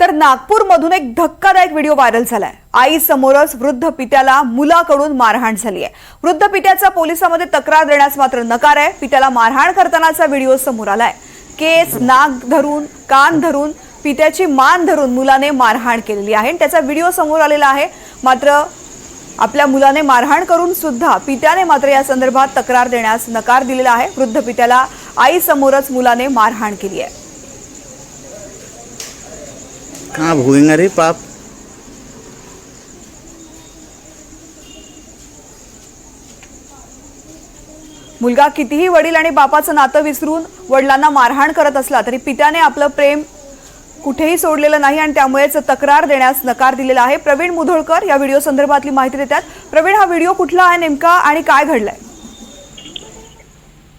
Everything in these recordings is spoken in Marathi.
तर नागपूरमधून एक धक्कादायक व्हिडिओ व्हायरल झालाय. आई समोरच वृद्ध पित्याला मुलाकडून मारहाण झाली आहे वृद्ध पित्याचा पोलिसांमध्ये तक्रार देण्यास मात्र नकार आहे. पित्याला मारहाण करतानाचा व्हिडिओ समोर आलाय. केस नाक धरून कान धरून पित्याची मान धरून मुलाने मारहाण केलेली आहे आणि त्याचा व्हिडिओ समोर आलेला आहे. मात्र आपल्या मुलाने मारहाण करून सुद्धा पित्याने मात्र या संदर्भात तक्रार देण्यास नकार दिलेला आहे. वृद्ध पित्याला आईसमोरच मुलाने मारहाण केली आहे. कहाँ भोगेंगे रे पाप मुलगा कितीही वडील आणि बापाचं नातं विसरून वडिलांना मारहाण करत असला तरी पित्याने आपलं प्रेम कुठेही सोडलेलं नाही आणि त्यामुळेच तक्रार देण्यास नकार दिलेला आहे. प्रवीण मुधोळकर या व्हिडिओ संदर्भातली माहिती देतात. प्रवीण हा व्हिडिओ कुठला आहे नेमका आणि काय घडलंय?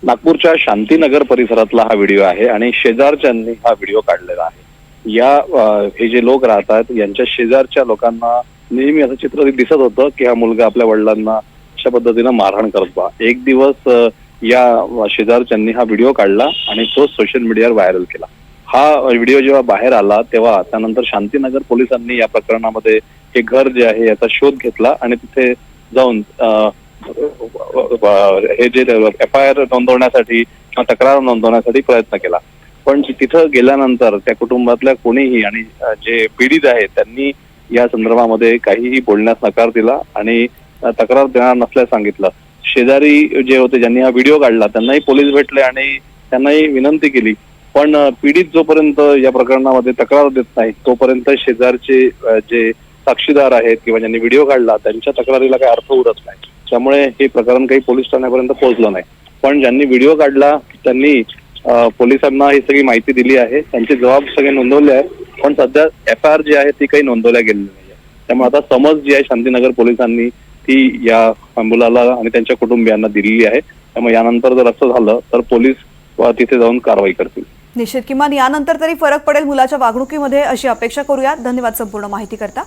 नागपूरच्या शांतीनगर परिसरातला हा व्हिडिओ आहे आणि शेजारच्यांनी हा व्हिडिओ काढलेला आहे. या हे जे लोक राहतात यांच्या शेजारच्या लोकांना नेहमी असं चित्र दिसत होतं की हा मुलगा आपल्या वडिलांना अशा पद्धतीनं मारहाण करत एक दिवस या शेजारच्यांनी हा व्हिडिओ काढला आणि तो सोशल मीडियावर व्हायरल केला. हा व्हिडिओ जेव्हा बाहेर आला तेव्हा त्यानंतर शांतीनगर पोलिसांनी या प्रकरणामध्ये हे घर जे आहे याचा शोध घेतला आणि तिथे जाऊन हे जे एफ आय आर नोंदवण्यासाठी किंवा तक्रार नोंदवण्यासाठी प्रयत्न केला. पण तिथं गेल्यानंतर त्या कुटुंबातल्या कोणीही आणि जे पीडित आहेत त्यांनी या संदर्भामध्ये काहीही बोलण्यास नकार दिला आणि तक्रार देणार नसल्यास सांगितलं. शेजारी जे होते ज्यांनी हा व्हिडिओ काढला त्यांनाही पोलीस भेटले आणि त्यांनाही विनंती केली. पण पीडित जोपर्यंत या प्रकरणामध्ये तक्रार देत नाही तोपर्यंत शेजारचे जे साक्षीदार आहेत किंवा ज्यांनी व्हिडिओ काढला त्यांच्या तक्रारीला काही अर्थ उरत नाही. त्यामुळे हे प्रकरण काही पोलीस ठाण्यापर्यंत पोहोचलं नाही. पण ज्यांनी व्हिडिओ काढला त्यांनी पोलिसांना ही सगळी माहिती दिली आहे. त्यांचे जबाब सगळे नोंदवले आहेत. पण सध्या एफ आय आर जी आहे ती काही नोंदवल्या गेलेली नाही त्यामुळे आता समज जी आहे शांतीनगर पोलिसांनी ती या मुलाला आणि त्यांच्या कुटुंबियांना दिलेली आहे. त्यामुळे यानंतर जर असं झालं तर पोलीस तिथे जाऊन कारवाई करतील. निश्चित. किमान यानंतर तरी फरक पडेल मुलाच्या वागणुकीमध्ये अशी अपेक्षा करूया. धन्यवाद संपूर्ण माहिती करता